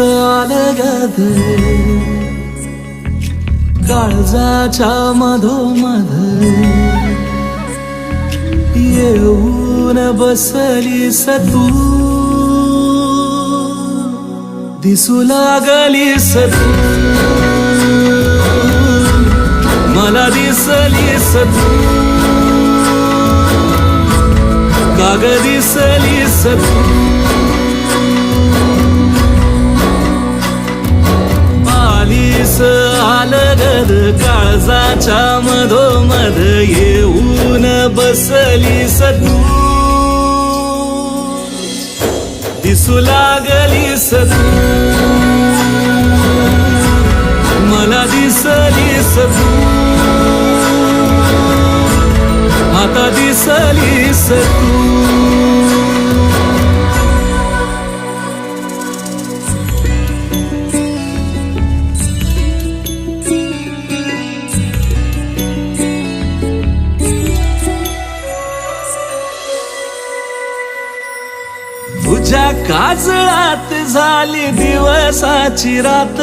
अलगद काळजाच्या मधोमध येऊन बसली सतू दिसू लागली सतू मला दिसलीस तू काग सतू. तू आलं गद काळजाच्या मधोमध येऊन बसली तू दिसू लागली तू मला दिसली तू आता दिसली तू तुझ्या काजळात झाली दिवसाची रात.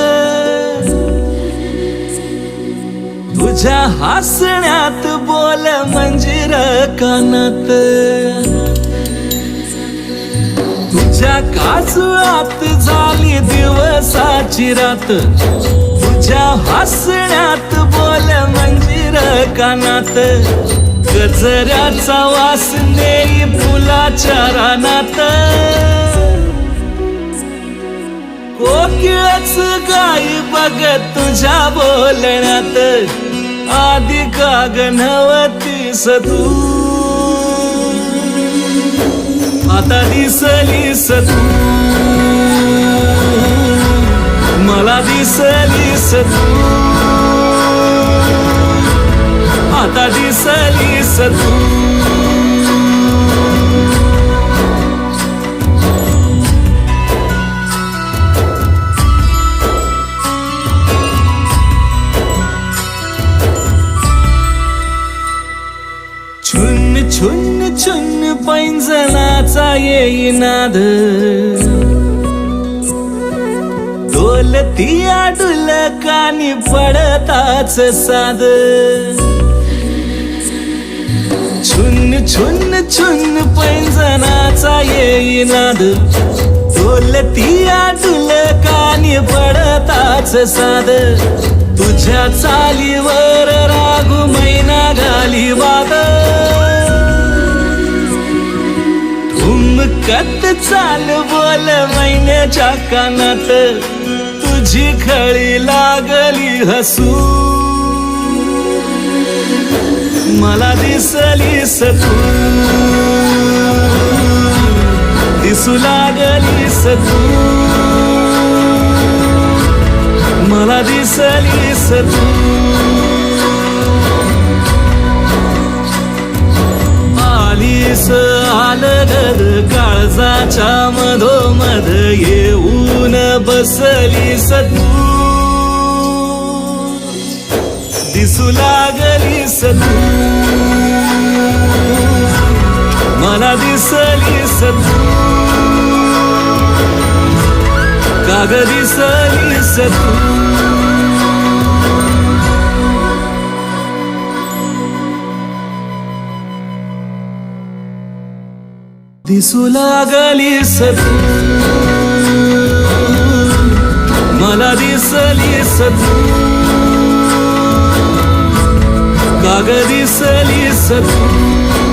तुझ्या हसण्यात बोल मंजिर कानात. तुझ्या काजळात झाली दिवसाची रात. तुझ्या हसण्यात बोल मंजिर कानात. गजऱ्याचा वास नेई फुलाच्या रानात. कोकिळच गाई बघत तुझ्या बोलण्यात. आधी काग नवतीस तू. आता दिसलीस तू. मला दिसलीस तू. दिसलीस छुन्न छुन्न छुन छुन पैंजनाचा येई नाद डोलती आडुल कानी पडताच साद. छुन पैंजनाचा येई नाद. डोलती आडुल कानी पडताच साद. तुझ्या चालीवर रागू मैना घाली वाद. धुमकत चाल बोल मैन्याच्या कानात. तुझी खळी लागली हसू. मला दिसलीस तू दिसू लागलीस तू मला दिसलीस तू आलीस आलगद काळजाच्या मधोमध येऊन बसलीस तू दिसू लागली तू मला दिसली तू काग दिसली तू दिसू लागली तू मला दिसली तू काग दिसलीस तू